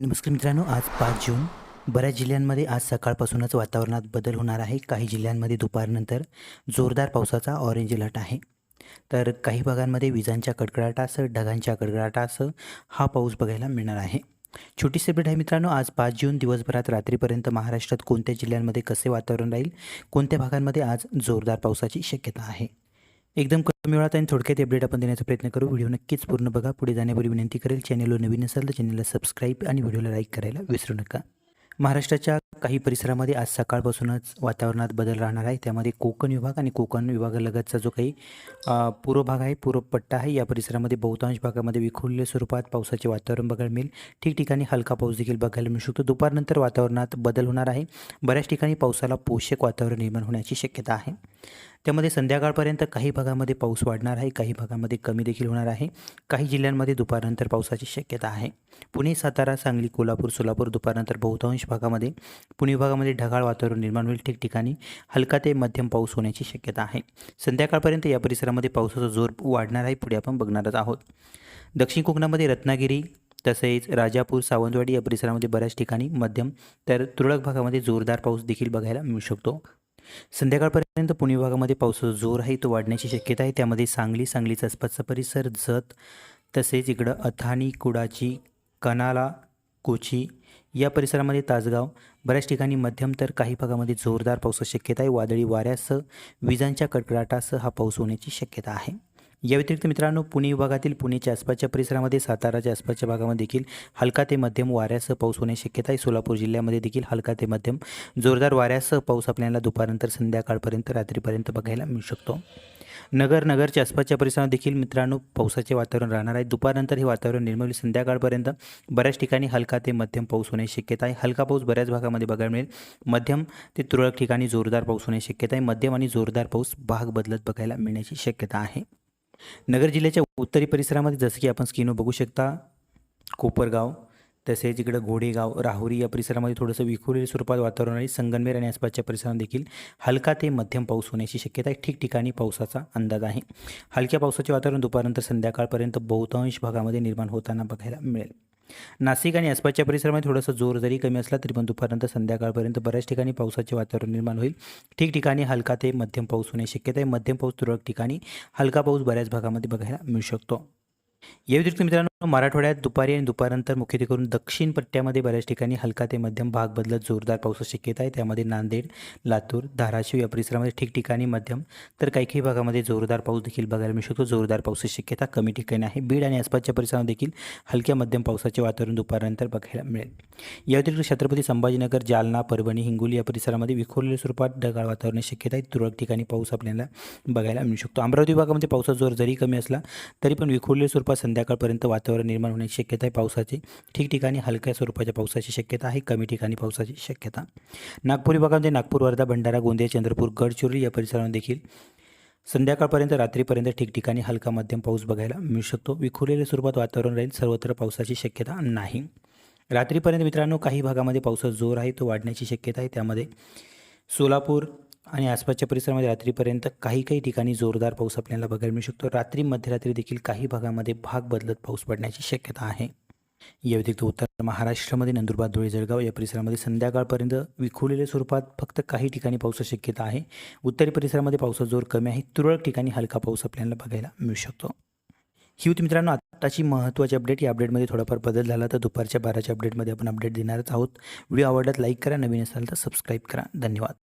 नमस्कार मित्रांनो आज पाच जून. बऱ्याच जिल्ह्यांमध्ये आज सकाळपासूनच वातावरणात बदल होणार आहे. काही जिल्ह्यांमध्ये दुपारनंतर जोरदार पावसाचा ऑरेंज अलर्ट आहे. तर काही भागांमध्ये विजांच्या कडकडाटासह ढगांच्या कडकडाटासह हा पाऊस बघायला मिळणार आहे. छोटी सेपरेट आहे मित्रांनो आज पाच जून दिवसभरात रात्रीपर्यंत महाराष्ट्रात कोणत्या जिल्ह्यांमध्ये कसे वातावरण राहील? कोणत्या भागांमध्ये आज जोरदार पावसाची शक्यता आहे? एकदम कमी वेळात आणि थोडक्यात अपडेट आपण देण्याचा प्रयत्न करू. व्हिडिओ नक्कीच पूर्ण बघा. पुढे जाण्यापूर्वी विनंती करेल चॅनलवर नवीन असाल तर चॅनलला सबस्क्राईब आणि व्हिडिओला लाईक करायला विसरू नका. महाराष्ट्राच्या काही परिसरामध्ये आज सकाळपासूनच वातावरणात बदल राहणार आहे. त्यामध्ये कोकण विभाग आणि कोकण विभागालगतचा जो काही पूर्व भाग आहे पूर्व पट्टा आहे या परिसरामध्ये बहुतांश भागामध्ये विखुरलेल्या स्वरूपात पावसाचे वातावरण बघायला मिळेल. ठिकठिकाणी हलका पाऊस देखील बघायला मिळू शकतो. दुपारनंतर वातावरणात बदल होणार आहे. बऱ्याच ठिकाणी पावसाला पोषक वातावरण निर्माण होण्याची शक्यता आहे. त्यामध्ये संध्याकाळपर्यंत काही भागामध्ये पाऊस वाढणार आहे काही भागामध्ये कमी देखील होणार आहे. काही जिल्ह्यांमध्ये दुपारनंतर पावसाची शक्यता आहे. पुणे सातारा सांगली कोल्हापूर सोलापूर दुपारनंतर बहुतांश भागामध्ये पुणे विभागामध्ये ढगाळ वातावरण निर्माण होईल. ठिकठिकाणी हलका ते मध्यम पाऊस होण्याची शक्यता आहे. संध्याकाळपर्यंत या परिसरामध्ये पावसाचा जोर वाढणार आहे. पुढे आपण बघणारच आहोत. दक्षिण कोकणामध्ये रत्नागिरी तसेच राजापूर सावंतवाडी या परिसरामध्ये बऱ्याच ठिकाणी मध्यम तर तुरळक भागामध्ये जोरदार पाऊस देखील बघायला मिळू शकतो. संध्याकाळपर्यंत पुणे विभागामध्ये पावसाचा जोर आहे तो वाढण्याची शक्यता आहे. त्यामध्ये सांगली सांगलीचा आसपासचा परिसर जत तसेच इकडं अथाणी कुडाची कनाला कोची या परिसरामध्ये तासगाव. बऱ्याच ठिकाणी मध्यम तर काही भागामध्ये जोरदार पावसाची शक्यता आहे. वादळी वाऱ्यासह विजांच्या कडकडाटासह हा पाऊस होण्याची शक्यता आहे. या व्यतिरिक्त मित्रांनो पुणे विभागातील पुणेच्या आसपासच्या परिसरामध्ये साताराच्या आसपासच्या भागामध्ये देखील हलका ते मध्यम वाऱ्यासह पाऊस होण्याची शक्यता आहे. सोलापूर जिल्ह्यामध्ये देखील हलका ते मध्यम जोरदार वाऱ्यासह पाऊस आपल्याला दुपारनंतर संध्याकाळपर्यंत रात्रीपर्यंत बघायला मिळू शकतो. नगर नगरच्या आसपासच्या परिसरात देखील मित्रांनो पावसाचे वातावरण राहणार आहे. दुपारनंतर हे वातावरण निर्मळ संध्याकाळपर्यंत बऱ्याच ठिकाणी हलका ते मध्यम पाऊस होण्याची शक्यता आहे. हलका पाऊस बऱ्याच भागामध्ये बघायला मिळेल. मध्यम ते तुरळक ठिकाणी जोरदार पाऊस होण्याची शक्यता आहे. मध्यम आणि जोरदार पाऊस भाग बदलत बघायला मिळण्याची शक्यता आहे. नगर जिल्ह्याच्या उत्तरी परिसरामध्ये जसं की आपण स्क्रीनवर बघू शकता कोपरगाव तसेच इकडं घोडेगाव राहुरी या परिसरामध्ये थोडंसं विखुरलेल्या स्वरूपात वातावरण आहे. संगमनेर आणि आसपासच्या परिसरात देखील हलका ते मध्यम पाऊस होण्याची शक्यता आहे. ठिकठिकाणी पावसाचा अंदाज आहे. हलक्या पावसाचे वातावरण दुपारनंतर संध्याकाळपर्यंत बहुतांश भागामध्ये निर्माण होताना बघायला मिळेल. नाशिक आणि आसपासच्या परिसरामध्ये थोडंसं जोर जरी कमी असला तरी पण दुपारनंतर संध्याकाळपर्यंत बऱ्याच ठिकाणी पावसाचे वातावरण निर्माण होईल. ठिकठिकाणी हलका ते मध्यम पाऊस होण्याची शक्यता आहे. मध्यम पाऊस तुरळक ठिकाणी हलका पाऊस बऱ्याच भागामध्ये बघायला मिळू शकतो. या व्यतिरिक्त मित्रांनो मराठवाड्यात दुपारी आणि दुपारनंतर मुख्यत्वे करून दक्षिण पट्ट्यामध्ये बऱ्याच ठिकाणी हलका ते मध्यम भाग बदलत जोरदार पावसाची शक्यता आहे. त्यामध्ये नांदेड लातूर धाराशिव या परिसरामध्ये ठिकठिकाणी मध्यम तर काही काही भागामध्ये जोरदार पाऊस देखील बघायला मिळू शकतो. जोरदार पावसाची शक्यता कमी ठिकाणी आहे. बीड आणि आसपासच्या परिसरात देखील हलक्या मध्यम पावसाचे वातावरण दुपारनंतर बघायला मिळेल. या व्यतिरिक्त छत्रपती संभाजीनगर जालना परभणी हिंगोली या परिसरामध्ये विखुरलेल्या स्वरूपात ढगाळ वातावरणाची शक्यता आहे. तुरळक ठिकाणी पाऊस आपल्याला बघायला मिळू शकतो. अमरावती भागामध्ये पावसाचा जोर जरी कमी असला तरी पण विखुरलेल्या स्वरूपात संध्याकाळपर्यंत वातावरण वातावरण निर्माण होण्याची शक्यता आहे पावसाची. ठिकठिकाणी हलक्या स्वरूपाच्या पावसाची शक्यता आहे कमी ठिकाणी पावसाची शक्यता. नागपूर विभागामध्ये नागपूर वर्धा भंडारा गोंदिया चंद्रपूर गडचिरोली या परिसरामध्ये देखील संध्याकाळपर्यंत रात्रीपर्यंत ठिकठिकाणी हलका मध्यम पाऊस बघायला मिळू शकतो. विखुरलेल्या स्वरूपात वातावरण राहील सर्वत्र पावसाची शक्यता नाही. रात्रीपर्यंत मित्रांनो काही भागामध्ये पावसाचा जोर आहे तो वाढण्याची शक्यता आहे. त्यामध्ये सोलापूर आणि आसपासच्या परिसरामध्ये रात्रीपर्यंत काही काही ठिकाणी जोरदार पाऊस आपल्याला बघायला मिळू शकतो. रात्री मध्यरात्री देखील काही भागामध्ये भाग बदलत पाऊस पडण्याची शक्यता आहे. या व्यतिरिक्त उत्तर महाराष्ट्रामध्ये नंदुरबार धुळे जळगाव या परिसरामध्ये संध्याकाळपर्यंत विखुरलेल्या स्वरूपात फक्त काही ठिकाणी पावसाची शक्यता आहे. उत्तरी परिसरामध्ये पावसाचा जोर कमी आहे. तुरळक ठिकाणी हलका पाऊस आपल्याला बघायला मिळू शकतो. ही होती मित्रांनो आत्ताची महत्त्वाची अपडेट या अपडेटमध्ये थोडाफार बदल झाला तर दुपारच्या बाराच्या अपडेटमध्ये आपण अपडेट देणारच आहोत. व्हिडिओ आवडल्यास लाईक करा. नवीन असाल तर सबस्क्राईब करा. धन्यवाद.